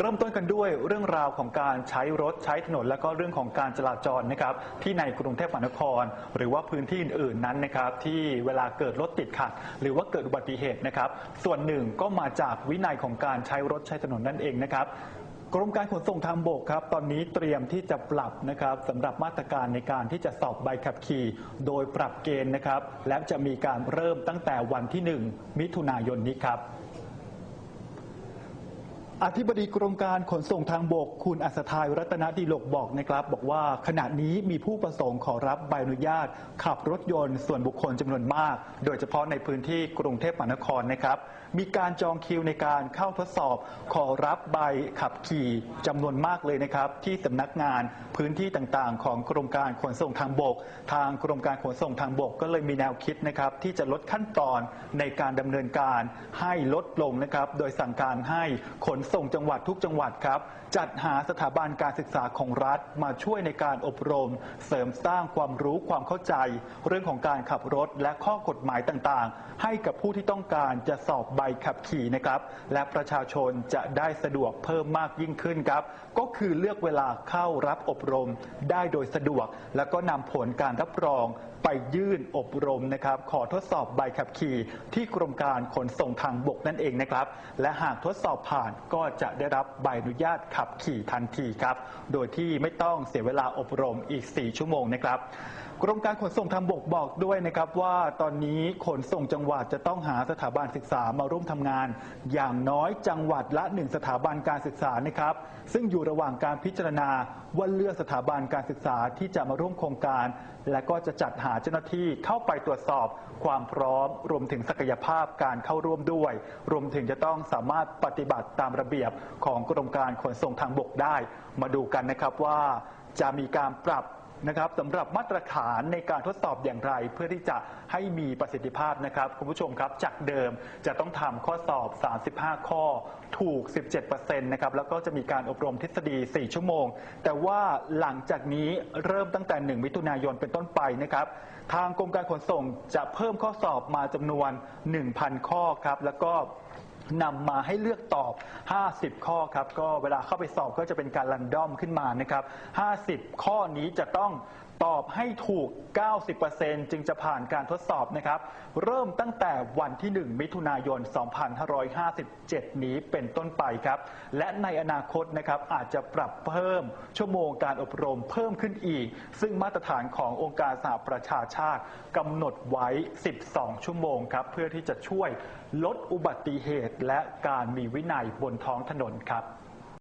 เริ่มต้นกันด้วยเรื่องราวของการใช้รถใช้ถนน และก็เรื่องของการจราจรนะครับที่ในกรุงเทพมหานคร หรือว่าพื้นที่อื่นๆนั้นนะครับที่เวลาเกิดรถติดขัด หรือว่าเกิดอุบัติเหตุนะครับ ส่วนหนึ่งก็มาจากวินัยของการใช้รถใช้ถนนนั่นเองนะครับกรมการขนส่งทางบกครับ ตอนนี้เตรียมที่จะปรับนะครับสำหรับมาตรการในการที่จะสอบใบขับขี่ โดยปรับเกณฑ์นะครับ และจะมีการเริ่มตั้งแต่วันที่ 1 มิถุนายนนี้ครับ อธิบดีกรมการขนส่งทางบก คุณอัศทายรัตนดีโลกบอกนะครับ บอกว่าขณะนี้มีผู้ประสงค์ขอรับใบอนุญาต ขับรถยนต์ส่วนบุคคลจำนวนมาก โดยเฉพาะในพื้นที่กรุงเทพมหานครนะครับ มีการจองคิวในการเข้าทดสอบ ขอรับใบขับขี่จำนวนมากเลยนะครับ ที่สำนักงานพื้นที่ต่างๆ ของกรมการขนส่งทางบก ทางกรมการขนส่งทางบกก็เลยมีแนวคิดนะครับ ที่จะลดขั้นตอนในการดำเนินการให้ลดลงนะครับ โดยสั่งการให้ขนส่งจังหวัดทุกจังหวัดครับ จัดหาสถาบันการศึกษาของรัฐมาช่วยในการอบรม เสริมสร้างความรู้ความเข้าใจ เรื่องของการขับรถและข้อกฎหมายต่างๆ ให้กับผู้ที่ต้องการจะสอบใบขับขี่นะครับ และประชาชนจะได้สะดวกเพิ่มมากยิ่งขึ้นครับ ก็คือเลือกเวลาเข้ารับอบรมได้โดยสะดวก แล้วก็นำผลการรับรองไปยื่นอบรมนะครับ ขอทดสอบใบขับขี่ ที่กรมการขนส่งทางบกนั่นเองนะครับ และหากทดสอบผ่านก็จะได้รับใบอนุญาตขับขี่ทันทีครับ โดยที่ไม่ต้องเสียเวลาอบรมอีก 4 ชั่วโมงนะครับกรมการขนส่งทางบกบอกด้วยนะครับว่าตอนนี้ขนส่งจังหวัดจะต้องหาสถาบันศึกษามาร่วมทำงาน อย่างน้อยจังหวัดละหนึ่งสถาบันการศึกษานะครับ ซึ่งอยู่ระหว่างการพิจารณาว่าเลือกสถาบันการศึกษาที่จะมาร่วมโครงการ และก็จะจัดหาเจ้าหน้าที่เข้าไปตรวจสอบความพร้อม รวมถึงศักยภาพการเข้าร่วมด้วย รวมถึงจะต้องสามารถปฏิบัติตามระเบียบของกรมการขนส่งทางบกได้ มาดูกันนะครับว่าจะมีการปรับ นะครับสำหรับมาตรฐานในการทดสอบอย่างไร เพื่อที่จะให้มีประสิทธิภาพนะครับคุณผู้ชมครับจากเดิมจะต้องทำข้อสอบ 35 ข้อถูก 17%นะครับแล้วก็จะมีการอบรมทฤษฎี 4 ชั่วโมง แต่ว่าหลังจากนี้เริ่มตั้งแต่ 1 มิถุนายนเป็นต้นไปนะครับทางกรมการขนส่งจะเพิ่มข้อสอบมาจำนวน 1,000 ข้อครับแล้วก็ นำมาให้เลือกตอบ 50 ข้อครับ ก็เวลาเข้าไปสอบก็จะเป็นการรันดอมขึ้นมานะครับ 50 ข้อนี้จะต้องตอบให้ถูก 90%จึงจะผ่านการทดสอบนะครับ เริ่มตั้งแต่วันที่ 1 มิถุนายน 2557 นี้เป็นต้นไปครับ และในอนาคตนะครับอาจจะปรับเพิ่มชั่วโมงการอบรมเพิ่มขึ้นอีก ซึ่งมาตรฐานขององค์การสหประชาชาติกำหนดไว้ 12 ชั่วโมงครับ เพื่อที่จะช่วยลดอุบัติเหตุและการมีวินัยบนท้องถนนครับ